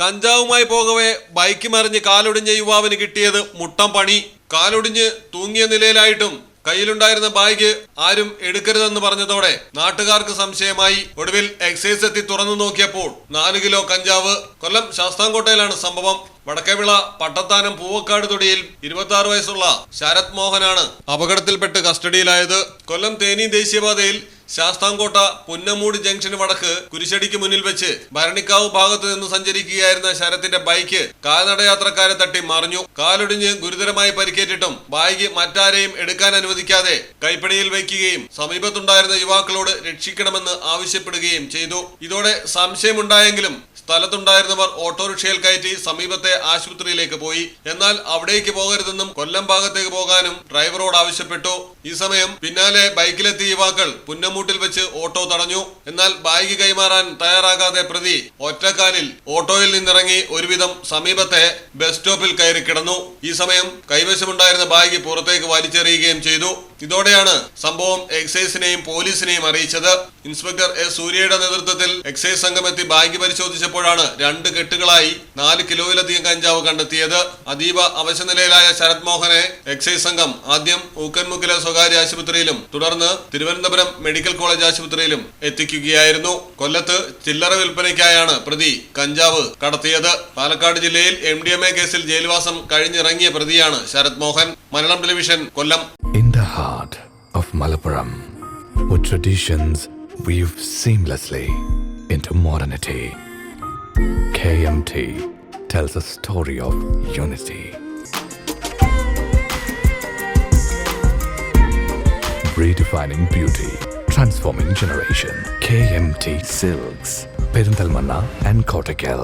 കഞ്ചാവുമായി പോകവേ ബൈക്ക് മറിഞ്ഞ് കാലൊടിഞ്ഞ യുവാവിന് കിട്ടിയത് മുട്ടം പണി. കാലൊടിഞ്ഞ് തൂങ്ങിയ നിലയിലായിട്ടും കയ്യിലുണ്ടായിരുന്ന ബാഗ് ആരും എടുക്കരുതെന്ന് പറഞ്ഞതോടെ നാട്ടുകാർക്ക് സംശയമായി. ഒടുവിൽ എക്സൈസ് എത്തി തുറന്നു നോക്കിയപ്പോൾ നാല് കിലോ കഞ്ചാവ്. കൊല്ലം ശാസ്താംകോട്ടയിലാണ് സംഭവം. വടക്കേവിള പട്ടത്താനം പൂവക്കാട് തൊടിയിൽ ഇരുപത്തി ആറ് വയസ്സുള്ള ശരത് മോഹനാണ് അപകടത്തിൽപ്പെട്ട് കസ്റ്റഡിയിലായത്. കൊല്ലം തേനി ദേശീയപാതയിൽ ശാസ്താംകോട്ട പുന്നമൂട് ജംഗ്ഷന് വടക്ക് കുരിശടിക്ക് മുന്നിൽ വെച്ച് ഭരണിക്കാവ് ഭാഗത്തു നിന്ന് സഞ്ചരിക്കുകയായിരുന്ന ശരത്തിന്റെ ബൈക്ക് കാൽനടയാത്രക്കാരെ തട്ടി മറിഞ്ഞു. കാലൊടിഞ്ഞ് ഗുരുതരമായി പരിക്കേറ്റിട്ടും ബാഗ് മറ്റാരെയും എടുക്കാൻ അനുവദിക്കാതെ കൈപ്പണിയിൽ വയ്ക്കുകയും സമീപത്തുണ്ടായിരുന്ന യുവാക്കളോട് രക്ഷിക്കണമെന്ന് ആവശ്യപ്പെടുകയും ചെയ്തു. ഇതോടെ സംശയമുണ്ടായെങ്കിലും സ്ഥലത്തുണ്ടായിരുന്നവർ ഓട്ടോറിക്ഷയിൽ കയറ്റി സമീപത്തെ ആശുപത്രിയിലേക്ക് പോയി. എന്നാൽ അവിടേക്ക് പോകരുതെന്നും കൊല്ലം ഭാഗത്തേക്ക് പോകാനും ഡ്രൈവറോട് ആവശ്യപ്പെട്ടു. ഈ സമയം പിന്നാലെ ബൈക്കിലെത്തിയ യുവാക്കൾ പുന്നമൂട്ടിൽ വെച്ച് ഓട്ടോ തടഞ്ഞു. എന്നാൽ ബൈക്ക് കൈമാറാൻ തയ്യാറാകാതെ പ്രതി ഒറ്റക്കാലിൽ ഓട്ടോയിൽ നിന്നിറങ്ങി ഒരുവിധം സമീപത്തെ ബസ് സ്റ്റോപ്പിൽ കയറി കിടന്നു. ഈ സമയം കൈവശമുണ്ടായിരുന്ന ബാഗ് പുറത്തേക്ക് വലിച്ചെറിയുകയും ചെയ്തു. ഇതോടെയാണ് സംഭവം എക്സൈസിനെയും പോലീസിനെയും അറിയിച്ചത്. ഇൻസ്പെക്ടർ എസ് സൂര്യയുടെ നേതൃത്വത്തിൽ എക്സൈസ് സംഘം എത്തി ബാഗ് പരിശോധിച്ചപ്പോഴാണ് രണ്ട് കെട്ടുകളായി നാല് കിലോയിലധികം കഞ്ചാവ് കണ്ടെത്തിയത്. അതീവ അവശനിലയിലായ ശരത് മോഹനെ എക്സൈസ് സംഘം ആദ്യം ഊക്കൻമുക്കിലെ സ്വകാര്യ ആശുപത്രിയിലും തുടർന്ന് തിരുവനന്തപുരം മെഡിക്കൽ കോളേജ് ആശുപത്രിയിലും എത്തിക്കുകയായിരുന്നു. കൊല്ലത്ത് ചില്ലറ വിൽപ്പനയ്ക്കായാണ് പ്രതി കഞ്ചാവ് കടത്തിയത്. പാലക്കാട് ജില്ലയിൽ എം കേസിൽ ജയിൽവാസം കഴിഞ്ഞിറങ്ങിയ പ്രതിയാണ് Sarath Mohan. Malayalam television Kollam. Heart of Malappuram, with traditions weave seamlessly into modernity, KMT tells a story of unity. Redefining beauty, transforming generation. KMT Silks, Perindalmanna and Kottakkal.